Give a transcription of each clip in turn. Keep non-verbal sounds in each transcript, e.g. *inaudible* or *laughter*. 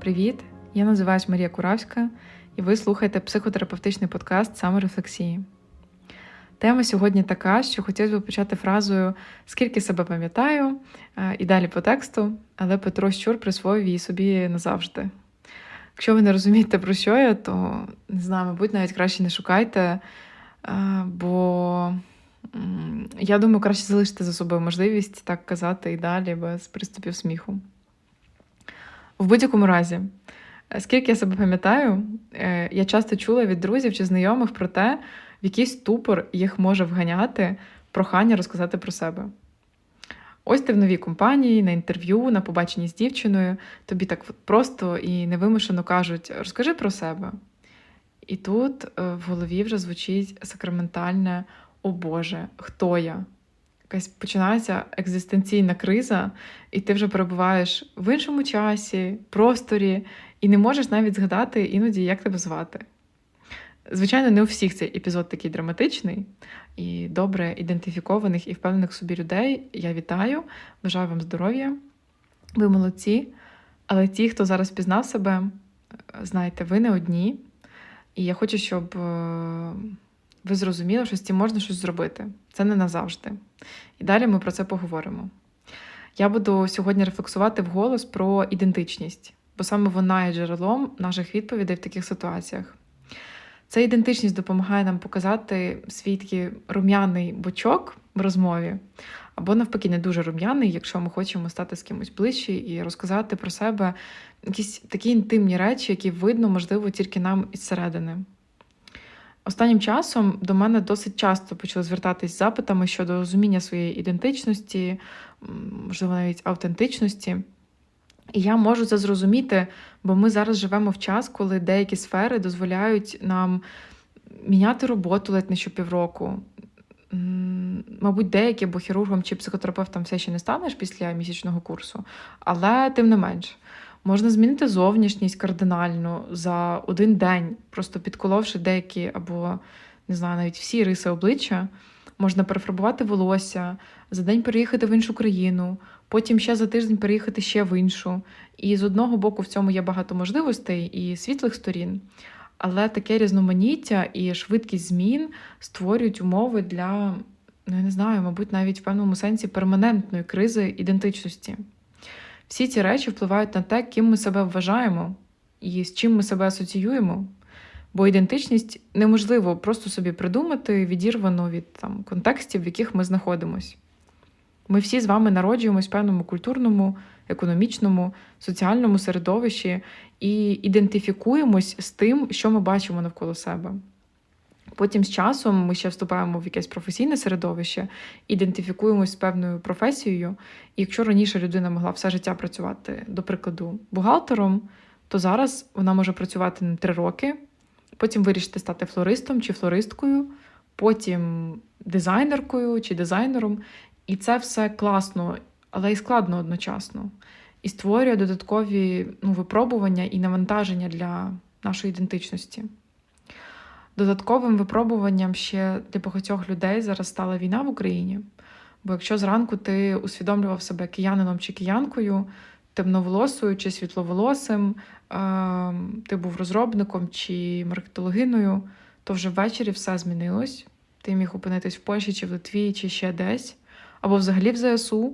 Привіт! Я називаюсь Марія Куравська, і ви слухаєте психотерапевтичний подкаст саморефлексії. Тема сьогодні така, що хотілося б почати фразою Скільки себе пам'ятаю, е, і далі по тексту, але Петро Щур присвоїв її собі назавжди. Якщо ви не розумієте, про що я, то не знаю, мабуть, навіть краще не шукайте, е, бо я думаю, краще залишити за собою можливість так казати і далі без приступів сміху. В будь-якому разі, скільки я себе пам'ятаю, е, я часто чула від друзів чи знайомих про те, в який ступор їх може вганяти прохання розказати про себе. Ось ти в новій компанії, на інтерв'ю, на побаченні з дівчиною, тобі так просто і невимушено кажуть, розкажи про себе. І тут е, в голові вже звучить сакраментальне О Боже, хто я? Якась починається екзистенційна криза, і ти вже перебуваєш в іншому часі, просторі, і не можеш навіть згадати іноді, як тебе звати. Звичайно, не у всіх цей епізод такий драматичний і добре ідентифікованих і впевнених собі людей. Я вітаю, бажаю вам здоров'я, ви молодці. Але ті, хто зараз пізнав себе, знаєте, ви не одні. І я хочу, щоб е, ви зрозуміли, що з цим можна щось зробити. Це не назавжди. І далі ми про це поговоримо. Я буду сьогодні рефлексувати вголос про ідентичність, бо саме вона є джерелом наших відповідей в таких ситуаціях. Ця ідентичність допомагає нам показати свій такий рум'яний бочок в розмові, або, навпаки, не дуже рум'яний, якщо ми хочемо стати з кимось ближче і розказати про себе якісь такі інтимні речі, які видно, можливо, тільки нам із середини. Останнім часом до мене досить часто почали звертатись з запитами щодо розуміння своєї ідентичності, можливо, навіть автентичності. І я можу це зрозуміти, бо ми зараз живемо в час, коли деякі сфери дозволяють нам міняти роботу ледь не щопівроку. Мабуть, деякі, бо хірургом чи психотерапевтом все ще не станеш після місячного курсу, але тим не менш. Можна змінити зовнішність кардинально за один день, просто підколовши деякі або, не знаю, навіть всі риси обличчя. Можна перефарбувати волосся, за день переїхати в іншу країну, потім ще за тиждень переїхати ще в іншу. І з одного боку в цьому є багато можливостей і світлих сторін, але таке різноманіття і швидкість змін створюють умови для, ну я не знаю, мабуть, навіть в певному сенсі перманентної кризи ідентичності. Всі ці речі впливають на те, ким ми себе вважаємо і з чим ми себе асоціюємо. Бо ідентичність неможливо просто собі придумати, відірвано від там, контекстів, в яких ми знаходимося. Ми всі з вами народжуємось в певному культурному, економічному, соціальному середовищі і ідентифікуємось з тим, що ми бачимо навколо себе. Потім з часом ми ще вступаємо в якесь професійне середовище, ідентифікуємось з певною професією. І якщо раніше людина могла все життя працювати, до прикладу, бухгалтером, то зараз вона може працювати на три роки, потім вирішити стати флористом чи флористкою, потім дизайнеркою чи дизайнером. І це все класно, але й складно одночасно. І створює додаткові ну, випробування і навантаження для нашої ідентичності. Додатковим випробуванням ще для багатьох людей зараз стала війна в Україні. Бо якщо зранку ти усвідомлював себе киянином чи киянкою, темноволосою чи світловолосим, ти був розробником чи маркетологиною, то вже ввечері все змінилось. Ти міг опинитись в Польщі чи в Литві, чи ще десь або взагалі в ЗСУ.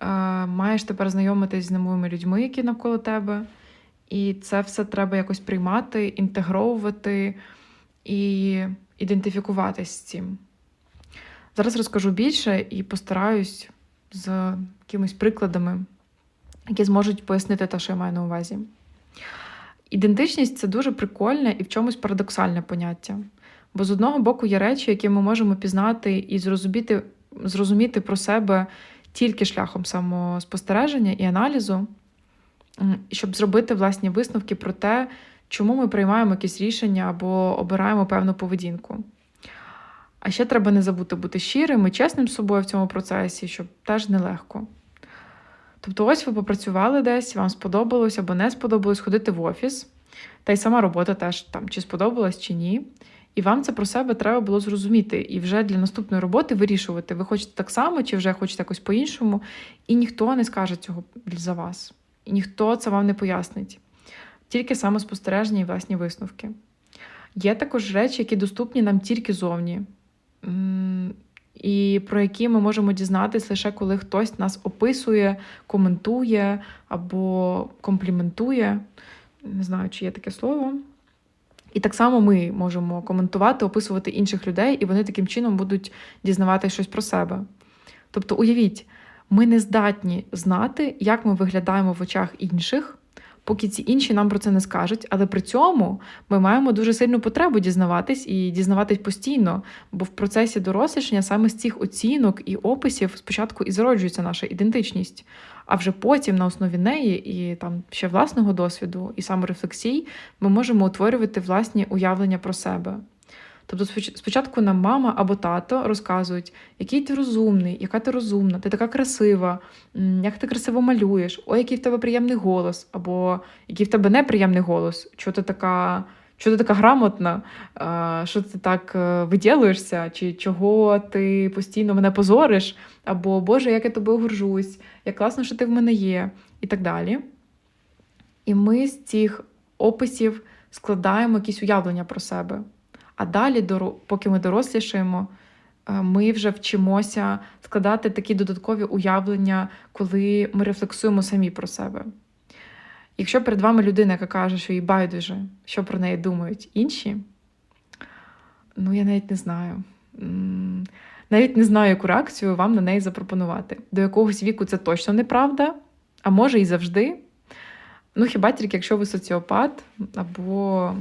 Е, маєш тепер знайомитись з новими людьми, які навколо тебе. І це все треба якось приймати, інтегровувати і ідентифікуватись з цим. Зараз розкажу більше і постараюсь з якимись прикладами, які зможуть пояснити те, що я маю на увазі. Ідентичність це дуже прикольне і в чомусь парадоксальне поняття. Бо з одного боку є речі, які ми можемо пізнати і зрозуміти зрозуміти про себе тільки шляхом самоспостереження і аналізу, щоб зробити власні висновки про те, чому ми приймаємо якісь рішення або обираємо певну поведінку. А ще треба не забути бути щирим і чесним з собою в цьому процесі, щоб теж нелегко. Тобто, ось ви попрацювали десь, вам сподобалось або не сподобалось ходити в офіс, та й сама робота теж там, чи сподобалась, чи ні. І вам це про себе треба було зрозуміти. І вже для наступної роботи вирішувати, ви хочете так само, чи вже хочете якось по-іншому. І ніхто не скаже цього за вас. І ніхто це вам не пояснить. Тільки самоспостереження і власні висновки. Є також речі, які доступні нам тільки зовні, і про які ми можемо дізнатися лише коли хтось нас описує, коментує або компліментує. Не знаю, чи є таке слово. І так само ми можемо коментувати, описувати інших людей, і вони таким чином будуть дізнавати щось про себе. Тобто, уявіть, ми не здатні знати, як ми виглядаємо в очах інших, поки ці інші нам про це не скажуть. Але при цьому ми маємо дуже сильну потребу дізнаватись і дізнаватись постійно, бо в процесі дорослішання саме з цих оцінок і описів спочатку і зароджується наша ідентичність, а вже потім на основі неї і там ще власного досвіду і саморефлексій ми можемо утворювати власні уявлення про себе. Тобто, спочатку нам мама або тато розказують, який ти розумний, яка ти розумна, ти така красива, як ти красиво малюєш, ой, який в тебе приємний голос, або який в тебе неприємний голос, що ти така. Що ти така грамотна, що ти так е, виділуєшся, чи чого ти постійно мене позориш, або Боже, як я тобою горжусь, як класно, що ти в мене є, і так далі. І ми з цих описів складаємо якісь уявлення про себе. А далі, поки ми дорослішаємо, е, ми вже вчимося складати такі додаткові уявлення, коли ми рефлексуємо самі про себе. Якщо перед вами людина, яка каже, що їй байдуже, що про неї думають інші, ну я навіть не знаю. Навіть не знаю, яку реакцію вам на неї запропонувати. До якогось віку це точно неправда, а може і завжди. Ну, хіба тільки якщо ви соціопат або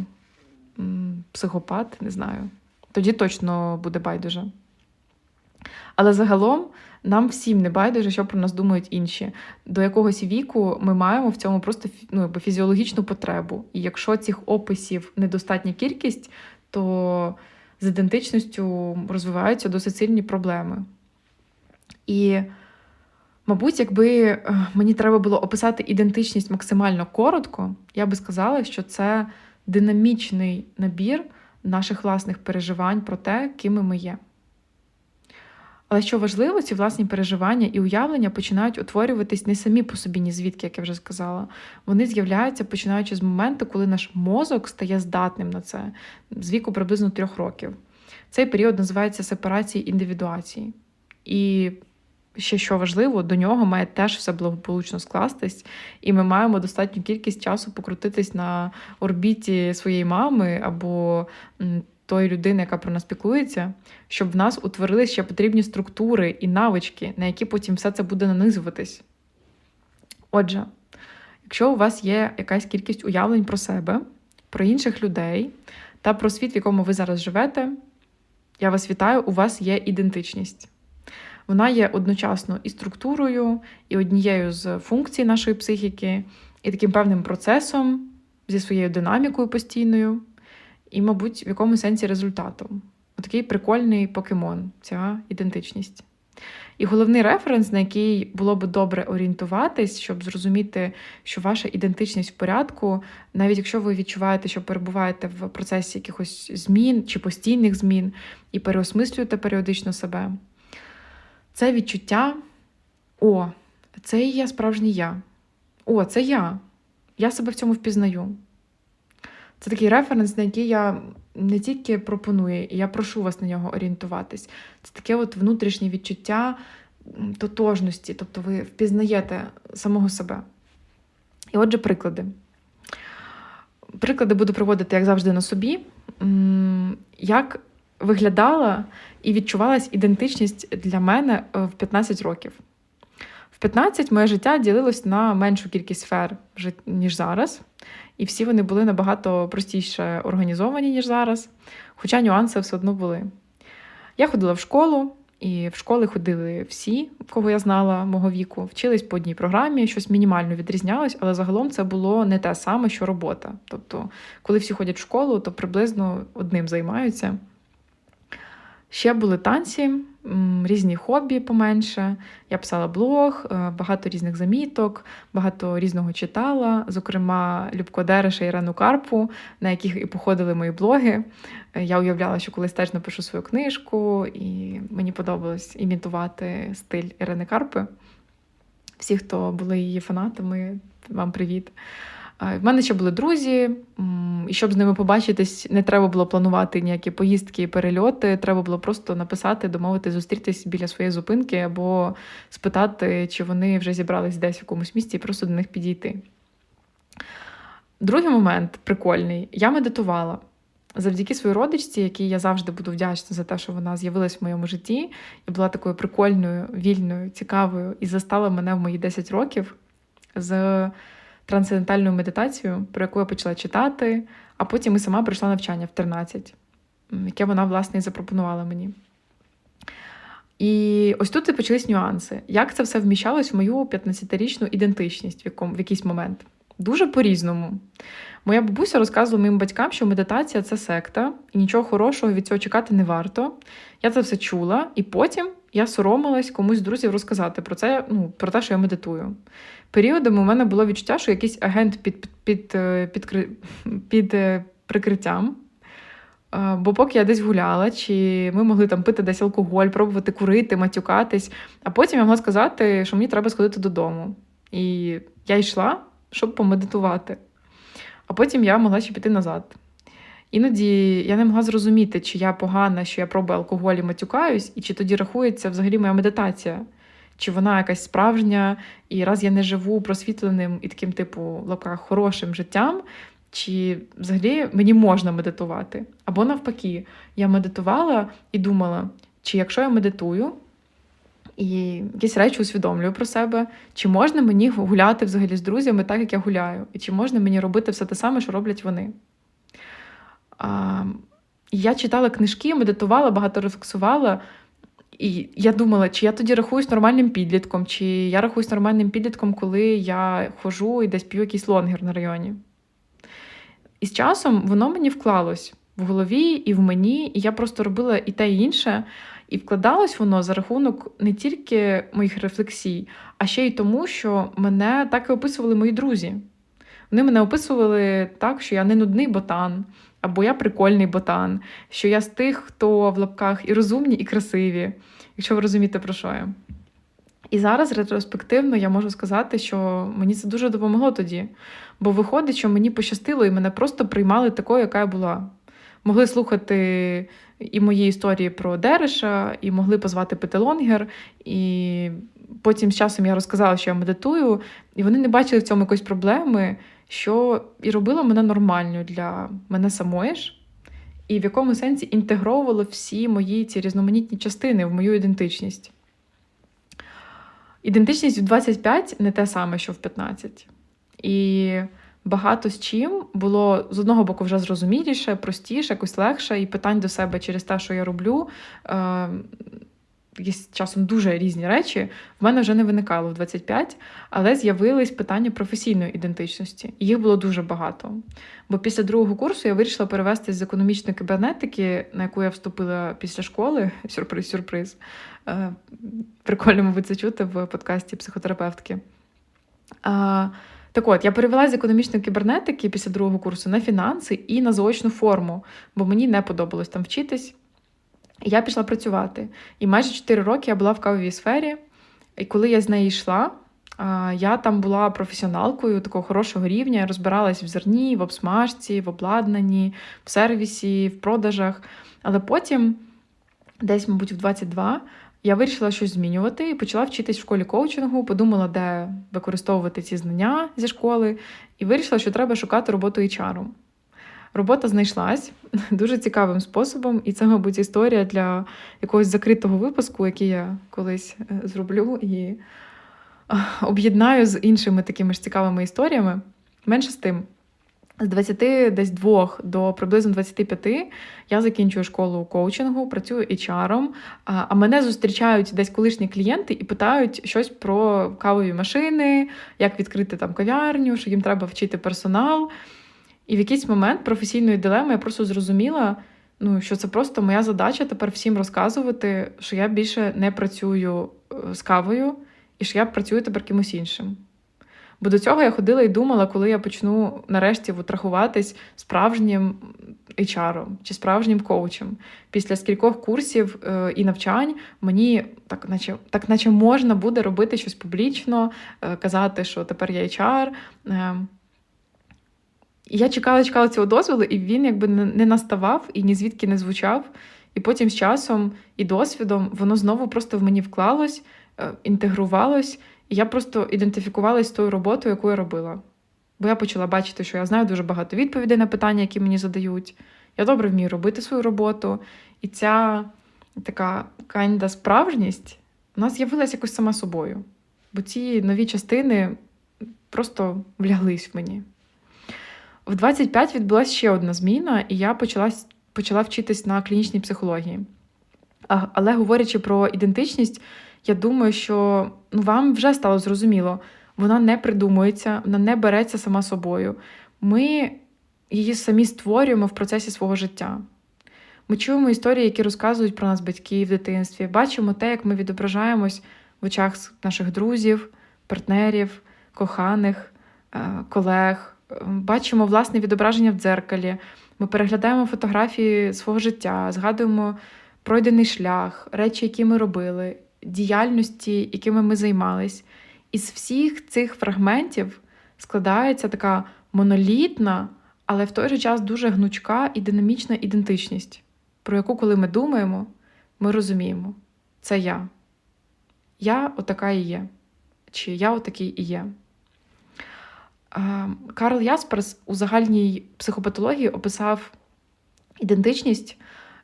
психопат, не знаю. Тоді точно буде байдуже. Але загалом нам всім не байдуже, що про нас думають інші. До якогось віку ми маємо в цьому просто ну, фізіологічну потребу. І якщо цих описів недостатня кількість, то з ідентичністю розвиваються досить сильні проблеми. І, мабуть, якби е, мені треба було описати ідентичність максимально коротко, я би сказала, що це динамічний набір наших власних переживань про те, ким ми є. Але що важливо, ці власні переживання і уявлення починають утворюватись не самі по собі, ні звідки, як я вже сказала. Вони з'являються починаючи з моменту, коли наш мозок стає здатним на це з віку приблизно трьох років. Цей період називається сепарації індивідуації. І ще що важливо, до нього має теж все благополучно скластись, і ми маємо достатню кількість часу покрутитись на орбіті своєї мами або тої людини, яка про нас піклується, щоб в нас утворили ще потрібні структури і навички, на які потім все це буде нанизуватись. Отже, якщо у вас є якась кількість уявлень про себе, про інших людей та про світ, в якому ви зараз живете, я вас вітаю, у вас є ідентичність. Вона є одночасно і структурою, і однією з функцій нашої психіки, і таким певним процесом зі своєю динамікою постійною, і, мабуть, в якому сенсі результатом. Отакий прикольний покемон, ця ідентичність. І головний референс, на який було б добре орієнтуватись, щоб зрозуміти, що ваша ідентичність в порядку, навіть якщо ви відчуваєте, що перебуваєте в процесі якихось змін чи постійних змін і переосмислюєте періодично себе, це відчуття: о, це і є справжній я. О, це я. Я себе в цьому впізнаю. Це такий референс, на який я не тільки пропоную, я прошу вас на нього орієнтуватись. Це таке от внутрішнє відчуття тотожності, тобто ви впізнаєте самого себе. І отже, приклади. Приклади буду проводити, як завжди, на собі. Як виглядала і відчувалась ідентичність для мене е, в 15 років. В 15 моє життя ділилось на меншу кількість сфер, ніж зараз. І всі вони були набагато простіше організовані, ніж зараз. Хоча нюанси все одно були. Я ходила в школу, і в школи ходили всі, кого я знала мого віку, вчились по одній програмі, щось мінімально відрізнялось, але загалом це було не те саме, що робота. Тобто, коли всі ходять в школу, то приблизно одним займаються. Ще були танці, різні хобі поменше. Я писала блог, е, багато різних заміток, багато різного читала, зокрема, Любко Дереша і Рену Карпу, на яких і походили мої блоги. Е, я уявляла, що колись теж напишу свою книжку, і мені подобалось імітувати стиль Ірини Карпи. Всі, хто були її фанатами, вам привіт. В мене ще були друзі, і щоб з ними побачитись, не треба було планувати ніякі поїздки і перельоти. Треба було просто написати, домовити, зустрітись біля своєї зупинки або спитати, чи вони вже зібрались десь в якомусь місці, і просто до них підійти. Другий момент прикольний: я медитувала. Завдяки своїй родичці, якій я завжди буду вдячна за те, що вона з'явилась в моєму житті і була такою прикольною, вільною, цікавою і застала мене в мої 10 років з трансцендентальною медитацією, про яку я почала читати, а потім і сама пройшла навчання в 13, яке вона, власне, і запропонувала мені. І ось тут і почались нюанси. Як це все вміщалось в мою 15-річну ідентичність в, якому, в якийсь момент? Дуже по-різному. Моя бабуся розказувала моїм батькам, що медитація це секта, і нічого хорошого від цього чекати не варто. Я це все чула, і потім я соромилась комусь з друзів розказати про це, ну, про те, що я медитую. Періодами у мене було відчуття, що якийсь агент під, під, під, під, під, під прикриттям. Бо поки я десь гуляла, чи ми могли там пити десь алкоголь, пробувати курити, матюкатись, а потім я могла сказати, що мені треба сходити додому. І я йшла, щоб помедитувати. А потім я могла ще піти назад. Іноді я не могла зрозуміти, чи я погана, що я пробую алкоголь і матюкаюсь, і чи тоді рахується взагалі моя медитація, чи вона якась справжня, і раз я не живу просвітленим і таким, типу, лапках хорошим життям, чи взагалі мені можна медитувати. Або навпаки, я медитувала і думала, чи якщо я медитую і якісь речі усвідомлюю про себе, чи можна мені гуляти взагалі з друзями так, як я гуляю, і чи можна мені робити все те саме, що роблять вони. Я читала книжки, медитувала, багато рефлексувала. І я думала, чи я тоді рахуюсь нормальним підлітком, чи я рахуюсь нормальним підлітком, коли я хожу і десь п'ю якийсь лонгер на районі. І з часом воно мені вклалось в голові і в мені, і я просто робила і те, і інше. І вкладалось воно за рахунок не тільки моїх рефлексій, а ще й тому, що мене так і описували мої друзі. Вони мене описували так, що я не нудний ботан, або я прикольний ботан, що я з тих, хто в лапках і розумні, і красиві, якщо ви розумієте, про що я. І зараз ретроспективно я можу сказати, що мені це дуже допомогло тоді. Бо виходить, що мені пощастило, і мене просто приймали такою, яка я була. Могли слухати і мої історії про Дереша, і могли позвати пити лонгер. І потім з часом я розказала, що я медитую, і вони не бачили в цьому якоїсь проблеми, що і робило мене нормальною для мене самої ж, і в якому сенсі інтегровувало всі мої ці різноманітні частини в мою ідентичність. Ідентичність в 25 не те саме, що в 15. І багато з чим було з одного боку вже зрозуміліше, простіше, якось легше, і питань до себе через те, що я роблю. Е, Якісь часом дуже різні речі, в мене вже не виникало в 25, але з'явились питання професійної ідентичності. І їх було дуже багато. Бо після другого курсу я вирішила перевестись з економічної кібернетики, на яку я вступила після школи. *laughs* Сюрприз-сюрприз. Е, прикольно, мабуть, це чути в подкасті психотерапевтки. Так от, я перевела з економічної кібернетики після другого курсу на фінанси і на заочну форму, бо мені не подобалось там вчитись. Я пішла працювати. І майже 4 роки я була в кавовій сфері. І коли я з неї йшла, я там була професіоналкою такого хорошого рівня, я розбиралась в зерні, в обсмажці, в обладнанні, в сервісі, в продажах. Але потім, десь, мабуть, в 22, я вирішила щось змінювати і почала вчитись в школі коучингу, подумала, де використовувати ці знання зі школи, і вирішила, що треба шукати роботу HR. Робота знайшлась *laughs* дуже цікавим способом, і це, мабуть, історія для якогось закритого випуску, який я колись е, зроблю і об'єднаю з іншими такими ж цікавими історіями. Менше з тим з 20 десь 2 до приблизно 25 я закінчую школу коучингу, працюю HR, а мене зустрічають десь колишні клієнти і питають щось про кавові машини, як відкрити там кав'ярню, що їм треба вчити персонал. І в якийсь момент професійної дилеми я просто зрозуміла, ну, що це просто моя задача тепер всім розказувати, що я більше не працюю е, з кавою і що я працюю тепер кимось іншим. Бо до цього я ходила і думала, коли я почну нарешті рахуватись справжнім HR чи справжнім коучем. Після скількох курсів е, і навчань мені так, наче так, наче можна буде робити щось публічно, е, казати, що тепер я HR. Я чекала, чекала цього дозволу, і він якби не наставав і ні звідки не звучав. І потім з часом і досвідом воно знову просто в мені вклалось, е, інтегрувалось, і я просто ідентифікувалась з тою роботою, яку я робила. Бо я почала бачити, що я знаю дуже багато відповідей на питання, які мені задають. Я добре вмію робити свою роботу. І ця така кайнда справжність у нас з'явилася якось сама собою. Бо ці нові частини просто вляглись в мені. В 25 відбулася ще одна зміна, і я почала почала вчитись на клінічній психології. Але говорячи про ідентичність, я думаю, що ну, вам вже стало зрозуміло, вона не придумується, вона не береться сама собою. Ми її самі створюємо в процесі свого життя. Ми чуємо історії, які розказують про нас батьки в дитинстві, бачимо те, як ми відображаємось в очах наших друзів, партнерів, коханих, е, колег. Бачимо власне відображення в дзеркалі. Ми переглядаємо фотографії свого життя, згадуємо пройдений шлях, речі, які ми робили, діяльності, якими ми займались. Із всіх цих фрагментів складається така монолітна, але в той же час дуже гнучка і динамічна ідентичність, про яку, коли ми думаємо, ми розуміємо, це я. Я отака і є. Чи я отакий і є. Карл Ясперс у загальній психопатології описав ідентичність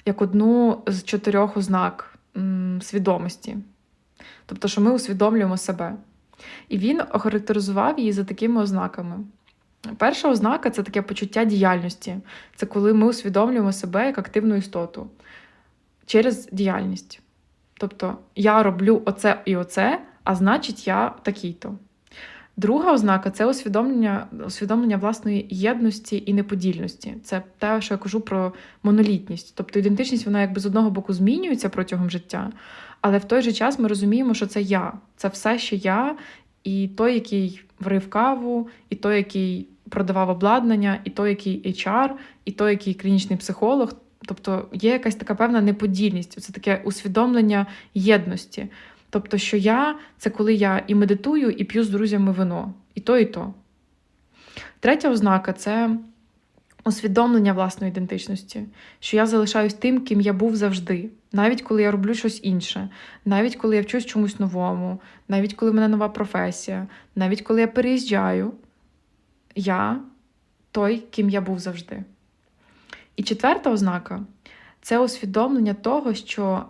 як одну з чотирьох ознак свідомості. Тобто, що ми усвідомлюємо себе. І він охарактеризував її за такими ознаками. Перша ознака це таке почуття діяльності. Це коли ми усвідомлюємо себе як активну істоту через діяльність. Тобто, я роблю оце і оце, а значить, я такий-то. Друга ознака це усвідомлення усвідомлення власної єдності і неподільності. Це те, що я кажу про монолітність. Тобто ідентичність, вона якби з одного боку змінюється протягом життя, але в той же час ми розуміємо, що це я, це все ще я, і той, який варив каву, і той, який продавав обладнання, і той, який HR, і той, який клінічний психолог. Тобто є якась така певна неподільність, це таке усвідомлення єдності. Тобто, що я це коли я і медитую, і п'ю з друзями вино, і то, і то. Третя ознака це усвідомлення власної ідентичності, що я залишаюсь тим, ким я був завжди, навіть коли я роблю щось інше, навіть коли я вчусь чомусь новому, навіть коли в мене нова професія, навіть коли я переїжджаю, я той, ким я був завжди. І четверта ознака це усвідомлення того, що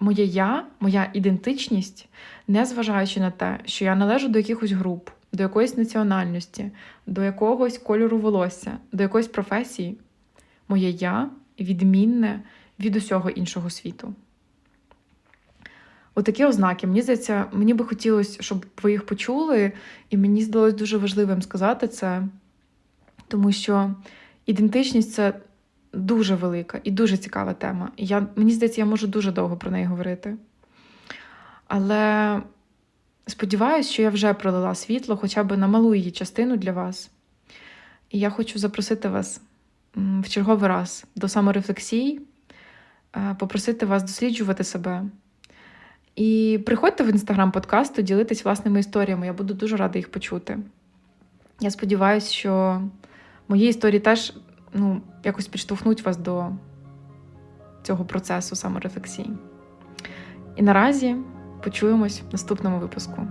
моє я, моя ідентичність, незважаючи на те, що я належу до якихось груп, до якоїсь національності, до якогось кольору волосся, до якоїсь професії, моє я відмінне від усього іншого світу. Отакі ознаки, мені здається, мені би хотілося, щоб ви їх почули, і мені здалося дуже важливим сказати це, тому що ідентичність це дуже велика і дуже цікава тема. Я, мені здається, я можу дуже довго про неї говорити. Але сподіваюся, що я вже пролила світло хоча б на малу її частину для вас. І я хочу запросити вас в черговий раз до саморефлексії, е, попросити вас досліджувати себе. І приходьте в інстаграм подкасту, ділитись власними історіями. Я буду дуже рада їх почути. Я сподіваюся, що мої історії теж ну, якось підштовхнуть вас до цього процесу саморефлексії. І наразі почуємось в наступному випуску.